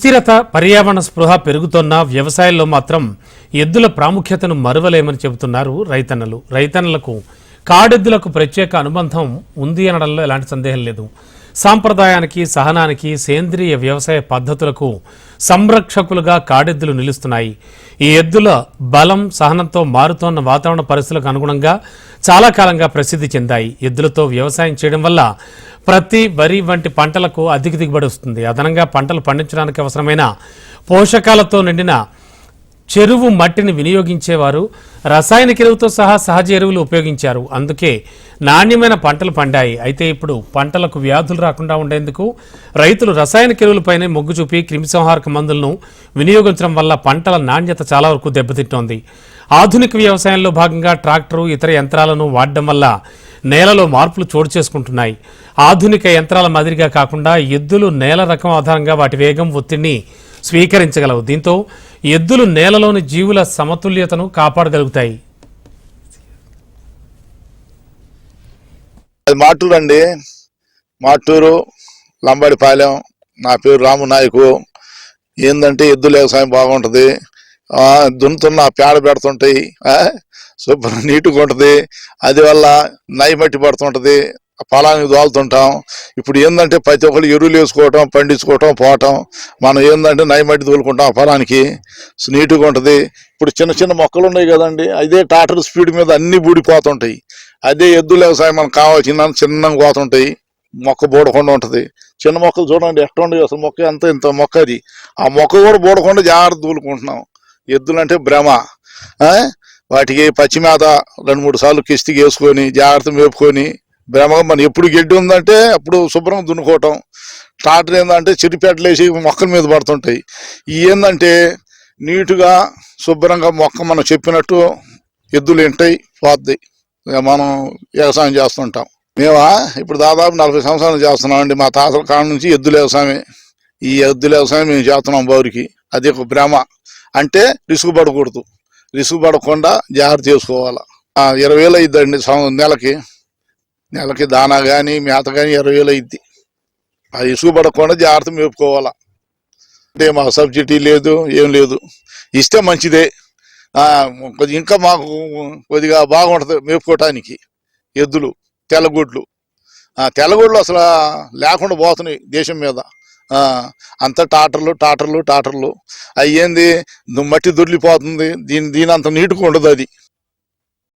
సుస్థిరత పర్యావరణ స్పృహ పెరుగుతున్న వ్యవసాయంలో మాత్రం ఎద్దుల ప్రాముఖ్యతను మరువలేమని చెబుతున్నారు రైతన్నలు. రైతన్నలకు కాడెద్దులకు ప్రత్యేక అనుబంధం ఉంది అనడంలో ఎలాంటి సందేహం లేదు. సాంప్రదాయానికి సహనానికి సేంద్రియ వ్యవసాయ పద్ధతులకు సంరక్షకులుగా కాడెద్దులు నిలుస్తున్నాయి. ఈ ఎద్దుల బలం సహనంతో మారుతోన్న వాతావరణ పరిస్థితులకు అనుగుణంగా చాలా కాలంగా ప్రసిద్ధి చెందాయి. ఎద్దులతో వ్యవసాయం చేయడం వల్ల ప్రతి వరి వంటి పంటలకు అధిక దిగుబడి వస్తుంది. అదనంగా పంటలు పండించడానికి అవసరమైన పోషకాలతో నిండిన చెరువు మట్టిని వినియోగించేవారు రసాయన ఎరువుతో సహా సహజ ఎరువులు ఉపయోగించారు. అందుకే నాణ్యమైన పంటలు పండాయి. అయితే ఇప్పుడు పంటలకు వ్యాధులు రాకుండా ఉండేందుకు రైతులు రసాయన ఎరువులపైనే మొగ్గు చూపి క్రిమిసంహారక మందులను వినియోగించడం వల్ల పంటల నాణ్యత చాలా వరకు దెబ్బతింటోంది. ఆధునిక వ్యవసాయంలో భాగంగా ట్రాక్టరు ఇతర యంత్రాలను వాడడం వల్ల నేలలో మార్పులు చోటు చేసుకుంటున్నాయి. ఆధునిక యంత్రాల మాదిరిగా కాకుండా ఎద్దులు నేల రకం ఆధారంగా వాటి వేగం ఒత్తిడిని స్వీకరించగలవు. దీంతో ఎద్దులు నేలలోని జీవుల సమతుల్యతను కాపాడగలుగుతాయి. అది మాటూరు అండి. మాటూరు లంబాడిపాలెం. నా పేరు రాము నాయకు. ఏందంటే ఎద్దుల వ్యవసాయం బాగుంటుంది. దున్నుతున్న పేడ పెడుతుంటాయి. శుభ్రం నీట్గా ఉంటుంది. అది వల్ల నై మట్టి పడుతుంటుంది. పొలానికి దోలుతుంటాం ఇప్పుడు ఏంటంటే ప్రతి ఒక్కరు ఎరువులు వేసుకోవటం పండించుకోవటం పోవటం. మనం ఏంటంటే నై తోలుకుంటాం పొలానికి నీట్గా ఉంటుంది. ఇప్పుడు చిన్న చిన్న మొక్కలు ఉన్నాయి కదండి అదే టాటర్ స్పీడ్ మీద అన్ని బూడిపోతుంటాయి. అదే ఎద్దుల వ్యవసాయం మనకు కావాల్సిన చిన్నగా పోతుంటాయి. మొక్క బూడకుండా ఉంటుంది. చిన్న మొక్కలు చూడండి ఎట్లా ఉండదు అసలు మొక్క ఎంత ఇంత మొక్క అది. ఆ మొక్క కూడా బూడకుండా జాగ్రత్త దూలుకుంటున్నాం ఎద్దులంటే భ్రమ. వాటికి పచ్చిమేత రెండు మూడు సార్లు కిస్తికి వేసుకొని జాగ్రత్త మేపుకొని భ్రమగా మనం ఎప్పుడు గడ్డి ఉందంటే అప్పుడు శుభ్రంగా దున్నుకోవటం. ట్రాక్టర్ ఏంటంటే చిరిపేటలు వేసి మొక్కల మీద పడుతుంటాయి. ఇవి ఏంటంటే నీటుగా శుభ్రంగా మొక్క మనం చెప్పినట్టు ఎద్దులు ఏంటాయి పోద్ది మనం వ్యవసాయం చేస్తుంటాం. మేమా ఇప్పుడు దాదాపు నలభై సంవత్సరాలు చేస్తున్నాం అండి. మా తాతల కాడ నుంచి ఎద్దుల వ్యవసాయమే. ఈ ఎద్దుల వ్యవసాయం మేము చేస్తున్నాం బౌరికి. అది ఒక భ్రమ. అంటే రిస్క్ పడకూడదు. రిస్క్ పడకుండా జాగ్రత్త చేసుకోవాలి. ఇరవై వేలు అయిద్దండి నెలకి. నెలకి దానా కానీ మేత కానీ ఇరవై వేలు అయింది ఆ ఇసుగు పడకుండా జాగ్రత్త మేపుకోవాలా. అంటే మాకు సబ్సిడీ లేదు ఏం లేదు. ఇస్తే మంచిదే. కొద్ది ఇంకా మాకు కొద్దిగా బాగుంటుంది మేపుకోవటానికి ఎద్దులు తెల్లగొడ్లు. తెల్లగొడ్లు అసలు లేకుండా పోతున్నాయి దేశం మీద. అంత టాటర్లు టాటర్లు టాటర్లు. అవి మట్టి దొర్లిపోతుంది దీని దీని అంత నీటుగా ఉండదు అది.